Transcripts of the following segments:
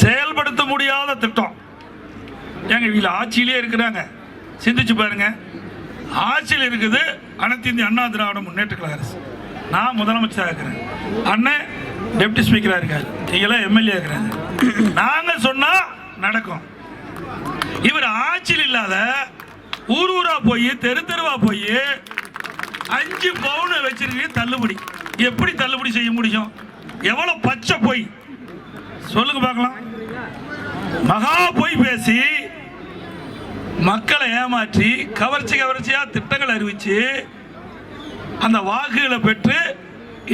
செயல்படுத்த முடியாத திட்டம். ஏங்க இவங்க ஆட்சியிலே இருக்கிறாங்க. சிந்திச்சு பாருங்க. ஆட்சியில் இருக்குது அனைத்து இந்திய அண்ணா திராவிட முன்னேற்ற கழக அரசு. நான் முதலமைச்சராக இருக்கிறேன். அண்ணன் டெப்டி ஸ்பீக்கராக இருக்காரு. நீங்களாம் எம்எல்ஏ இருக்கிறாங்க. நாங்கள் சொன்னால் நடக்கும். இவர் ஆட்சியில் இல்லாத ஊர் ஊரா போய் தெரு தெருவா போய் அஞ்சு பவுன் வச்சிருக்கீங்க தள்ளுபடி. எப்படி தள்ளுபடி செய்ய முடியும்? எவ்வளவு பச்சை பொய். சொல்லுங்க பார்க்கலாம். மகா பொய் பேசி மக்களை ஏமாற்றி கவர்ச்சி கவர்ச்சியா திட்டங்கள் அறிவிச்சு அந்த வாக்குகளை பெற்று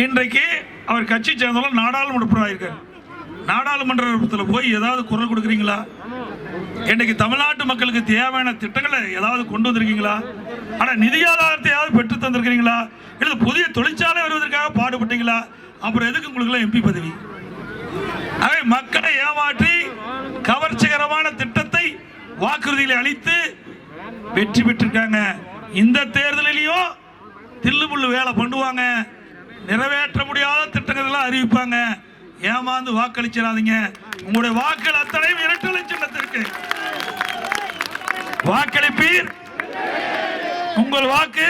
இன்றைக்கு அவர் கட்சி சேர்ந்தவங்க நாடாளுமன்ற உறுப்பினராக நாடாளுமன்றத்தில் போய் ஏதாவது குரல் கொடுக்குறீங்களா? இன்றைக்கு தமிழ்நாட்டு மக்களுக்கு தேவையான திட்டங்களை ஏதாவது கொண்டு வந்திருக்கீங்களா? ஆனால் நிதி ஆதாரத்தையாவது பெற்று தந்திருக்கிறீங்களா? இல்லை புதிய தொழிற்சாலை வருவதற்காக பாடுபட்டீங்களா? அப்புறம் எதுக்கு உங்களுக்குலாம் எம்பி பதவி? மக்களை ஏமாற்றி கவர்ச்சிகரமான திட்டத்தை வாக்குறுதிகளை அளித்து வெற்றி பெற்றிருக்காங்க. இந்த தேர்தலிலையும் தில்லுமுள்ளு வேலை பண்ணுவாங்க. நிறைவேற்ற முடியாத திட்டங்கள்லாம் அறிவிப்பாங்க. ஏமாந்து வாக்களிச்சிடாதீங்க. உங்களுடைய வாக்கள் அத்தனையும் இரட்டலை சின்னத்திற்கு. வாக்களிப்பீர். உங்கள் வாக்கு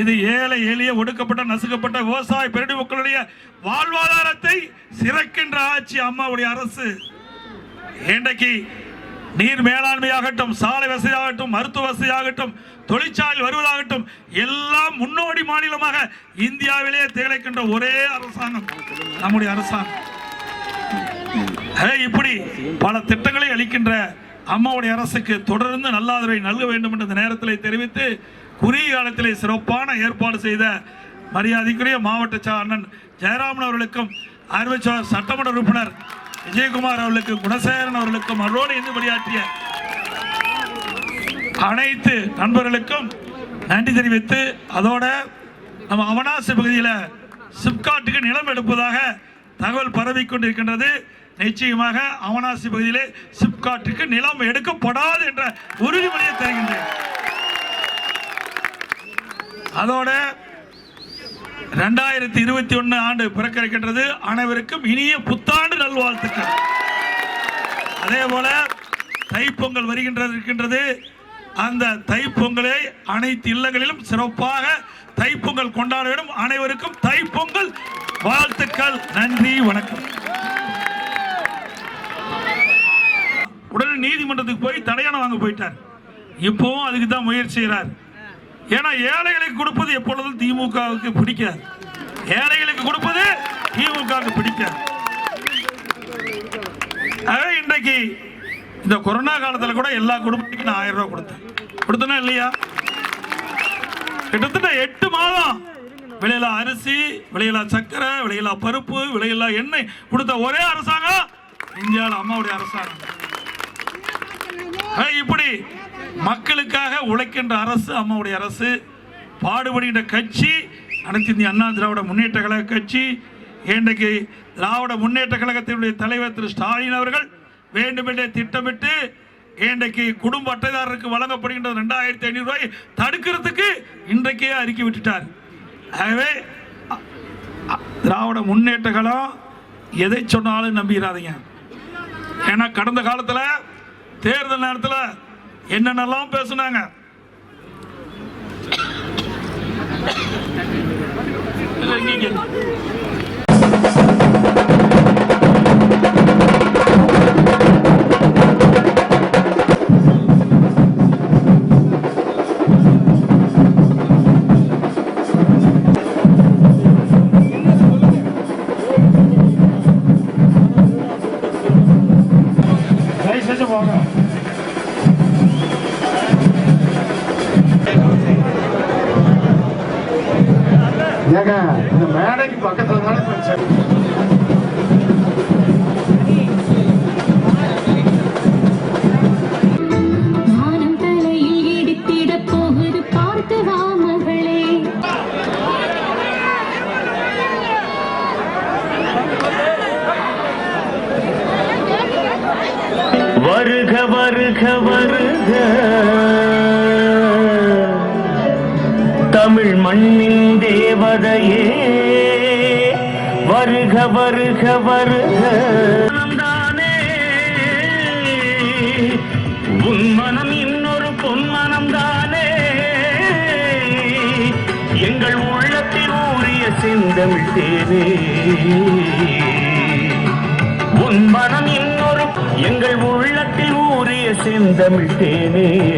இது ஏழை எளிய ஒடுக்கப்பட்ட நசுக்கப்பட்ட விவசாய பெருடி மக்களுடைய வாழ்வாதாரத்தை சிறக்கின்ற ஆட்சி அம்மாவுடைய அரசு. இன்றைக்கு நீர் மேலாண்மையாகட்டும் சாலை வசதியாகட்டும் மருத்துவ வசதியாகட்டும் தொழிற்சாலை வருவதாகட்டும் எல்லாம் முன்னோடி மாநிலமாக இந்தியாவிலேயே திகழ்கின்ற ஒரே அரசாங்கம் நம்முடைய அரசாங்கம். இப்படி பல திட்டங்களை அளிக்கின்ற அம்மாவுடைய அரசுக்கு தொடர்ந்து நல்லாதரவை நல்க வேண்டும் என்ற நேரத்தில் தெரிவித்து குறுகிய காலத்திலே சிறப்பான ஏற்பாடு செய்த மரியாதைக்குரிய மாவட்ட சா அண்ணன் ஜெயராமன் அவர்களுக்கும் அறிவிச்சார் சட்டமன்ற உறுப்பினர் விஜயகுமார் அவர்களுக்கும் குணசேகரன் அவர்களுக்கும் அவரோடு இருந்து பணியாற்றிய அனைத்து நண்பர்களுக்கும் நன்றி தெரிவித்து அதோட நம்ம அவனாசி பகுதியில் சிப்காட்டுக்கு நிலம் எடுப்பதாக தகவல் பரவிக்கொண்டிருக்கின்றது நிச்சயமாக அவனாசி பகுதியிலே சிப்காட்டுக்கு நிலம் எடுக்கப்படாது என்ற உறுதிமொழியை தருகின்றேன். அதோட ரெண்டாயிரத்தி இருபத்தி ஒன்று ஆண்டு பிறக்க இருக்கின்றது அனைவருக்கும் இனிய புத்தாண்டு நல்வாழ்த்துக்கள். அதே போல தைப்பொங்கல் வருகின்றது இருக்கின்றது. அந்த தைப்பொங்கலை அனைத்து இல்லங்களிலும் சிறப்பாக தைப்பொங்கல் கொண்டாட வேண்டும். அனைவருக்கும் தைப்பொங்கல் வாழ்த்துக்கள். நன்றி வணக்கம். உடனே நீதிமன்றத்துக்கு போய் தடையான வாங்க போயிட்டார். இப்போவும் அதுக்கு தான் முயற்சி செய்கிறார் ஏன்னா ஏழைகளுக்கு கொடுப்பது எப்பொழுதும் திமுகவுக்கு பிடிக்காது. ஏழைகளுக்கு கொடுப்பது திமுகவுக்கு பிடிக்காது. அதே இன்றைக்கு இந்த கொரோனா காலத்தில் கூட எல்லா குடும்பத்துக்கும் நான் ஆயிரம் ரூபாய் கொடுத்தேன். கொடுத்தனா இல்லையா? கிட்டத்தட்ட எட்டு மாதம் விலையில அரிசி விலையில சக்கரை விலையில பருப்பு விலையில எண்ணெய் கொடுத்த ஒரே அரசாங்கம் இந்தியாவில் அம்மாவுடைய அரசாங்கம். இப்படி மக்களுக்காக உழைக்கின்ற அரசு அம்மாவுடைய அரசு பாடுபடுகின்ற கட்சி அனைத்து இந்திய அண்ணா திராவிட முன்னேற்ற கழக கட்சி இன்றைக்கு திராவிட முன்னேற்ற கழகத்தினுடைய தலைவர் திரு ஸ்டாலின் அவர்கள் வேண்டுமென்றே திட்டமிட்டு இன்றைக்கு குடும்ப அட்டைதாரருக்கு வழங்கப்படுகின்ற ரெண்டாயிரத்தி ஐநூறு ரூபாய் தடுக்கிறதுக்கு இன்றைக்கே அறிக்கை விட்டுட்டார். ஆகவே திராவிட முன்னேற்ற கழகம் எதை சொன்னாலும் நம்பிடாதீங்க ஏன்னா கடந்த காலத்தில் தேர்தல் நேரத்தில் என்னென்னலாம் பேசுனாங்க? இல்ல, ஏங்க இந்த மேடைக்கு பக்கத்துல தானே வருக வருக வருக. தமிழ் மண்ணின் தேவதையே. வருக வருக வருக. மனம்தானே. உன் மனம் இன்னொரு பொன்மனம் தானே எங்கள் உள்ளத்தில் ஊறிய செந்தமிழ் தேனே. உன் மனம் இன்னொரு எங்கள் உள்ளத்தில் ஊறிய செந்தமிழ் தேனே.